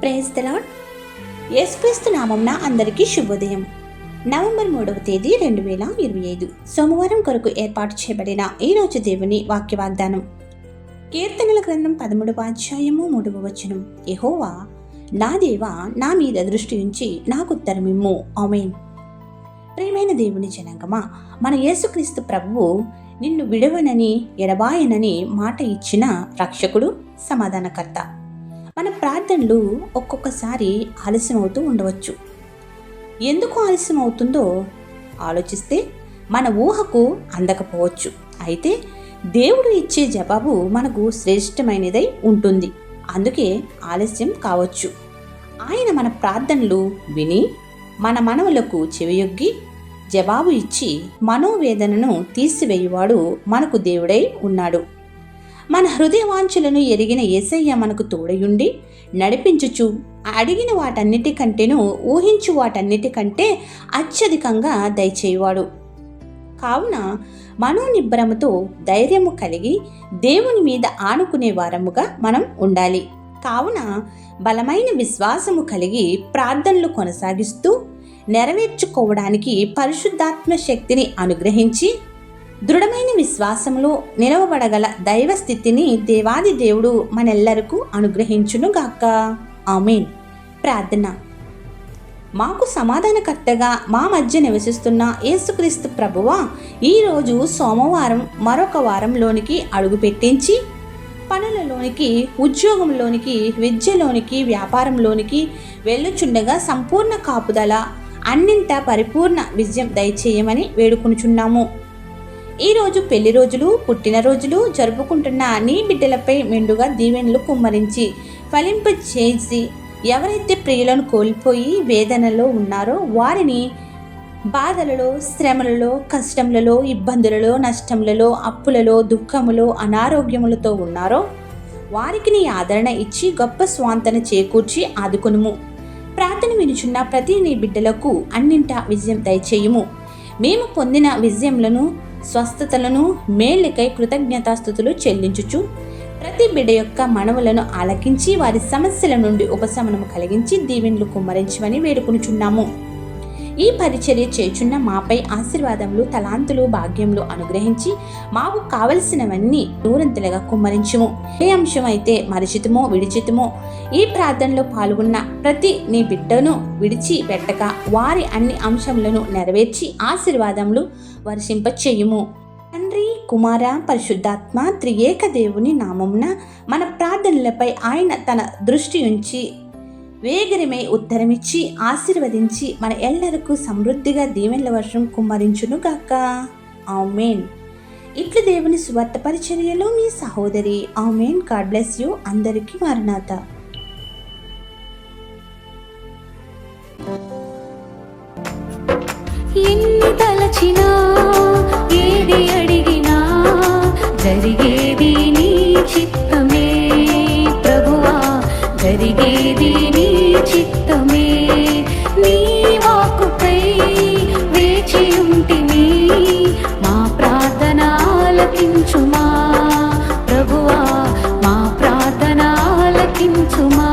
Praise the Lord యేసుక్రీస్తు నామంన అందరికీ శుభోదయం. నవంబర్ మూడవ తేదీ రెండు వేల ఇరవై ఐదు. సోమవారం కొరకు ఏర్పాటు చేయబడిన ఈరోజు దేవుని వాక్య వాగ్దానం కీర్తనల గ్రంథం పదమూడవ అధ్యాయము మూడవ వచనం. యహోవా నా దేవా నా మీద దృష్టి ఉంచి నాకు ఉత్తరమిమ్ము ఆమెన్. ప్రియమైన దేవుని జనాంగమా మన యేసుక్రీస్తు ప్రభువు నిన్ను విడవనని ఎడబాయనని మాట ఇచ్చిన రక్షకుడు సమాధానకర్త. మన ప్రార్థనలు ఒక్కొక్కసారి ఆలస్యం అవుతూ ఉండవచ్చు. ఎందుకు ఆలస్యం అవుతుందో ఆలోచిస్తే మన ఊహకు అందకపోవచ్చు. అయితే దేవుడు ఇచ్చే జవాబు మనకు శ్రేష్టమైనదై ఉంటుంది. అందుకే ఆలస్యం కావచ్చు. ఆయన మన ప్రార్థనలు విని మన మనవులకు చెవియొగ్గి జవాబు ఇచ్చి మనోవేదనను తీసివేయువాడు మనకు దేవుడై ఉన్నాడు. మన హృదయవాంఛలను ఎరిగిన ఏసయ్య మనకు తోడయుండి నడిపించుచు అడిగిన వాటన్నిటికంటేను ఊహించు వాటన్నిటికంటే అత్యధికంగా దయచేయవాడు. కావున మనోనిబ్బరముతో ధైర్యము కలిగి దేవుని మీద ఆనుకునే వారముగా మనం ఉండాలి. కావున బలమైన విశ్వాసము కలిగి ప్రార్థనలు కొనసాగిస్తూ నెరవేర్చుకోవడానికి పరిశుద్ధాత్మ శక్తిని అనుగ్రహించి దృఢమైన విశ్వాసంలో నిలవబడగల దైవ స్థితిని దేవాది దేవుడు మనెల్లరకు అనుగ్రహించునుగాక. ఆమెన్. ప్రార్థన. మాకు సమాధానకర్తగా మా మధ్య నివసిస్తున్న యేసుక్రీస్తు ప్రభువా ఈరోజు సోమవారం మరొక వారంలోనికి అడుగు పెట్టించి పనులలోనికి ఉద్యోగంలోనికి విద్యలోనికి వ్యాపారంలోనికి వెళ్ళుచుండగా సంపూర్ణ కాపుదల అన్నింట పరిపూర్ణ విజయం దయచేయమని వేడుకొనుచున్నాము. ఈరోజు పెళ్ళి రోజులు పుట్టినరోజులు జరుపుకుంటున్న నీ బిడ్డలపై మెండుగా దీవెనలు కుమ్మరించి ఫలింప చేసి ఎవరైతే ప్రియులను కోల్పోయి వేదనలో ఉన్నారో వారిని బాధలలో శ్రమలలో కష్టములలో ఇబ్బందులలో నష్టములలో అప్పులలో దుఃఖములో అనారోగ్యములతో ఉన్నారో వారికి నీ ఆదరణ ఇచ్చి గొప్ప స్వాంతన చేకూర్చి ఆదుకొనుము. ప్రార్థన వినుచున్న ప్రతి నీ బిడ్డలకు అన్నింటా విజయం దయచేయుము. మేము పొందిన విజయములను స్వస్థతలను మేలుకై కృతజ్ఞతాస్థుతులు చెల్లించుచు ప్రతి బిడ్డ యొక్క మనవులను ఆలకించి వారి సమస్యల నుండి ఉపశమనం కలిగించి దీవెన్లు కుమ్మరించమని వేడుకొనుచున్నాము. ఈ పరిచర్య చేచున్న మాపై ఆశీర్వాదములు తలాంతులు భాగ్యములు అనుగ్రహించి మాకు కావలసినవన్నీ నూరంతలుగా కుమ్మరించుము. ఏ అంశమైతే అయితే మరిచితమో విడిచితమో ఈ ప్రార్థనలో పాల్గొన్న ప్రతి నీ బిడ్డను విడిచి పెట్టక వారి అన్ని అంశములను నెరవేర్చి ఆశీర్వాదములు వర్షింపచేయుము. తండ్రి కుమార పరిశుద్ధాత్మ త్రియేక దేవుని నామమున మన ప్రార్థనలపై ఆయన తన దృష్టి ఉంచి వేగరిమై ఉత్తరమిచ్చి ఆశీర్వదించి మన ఎల్లరకు సమృద్ధిగా దీవెనల వర్షం కుమ్మరించును గాక. ఆమెన్. ఇట్లు దేవుని సువార్త పరిచర్యలో మీ సహోదరి ఆమెన్. God bless you. అందరికీ మరణాత ఎన్ని తలచినా ఏది అడిగినా జరిగేది ఆలకించుమా? ప్రభువా మా ప్రార్థన ఆలకించుమా?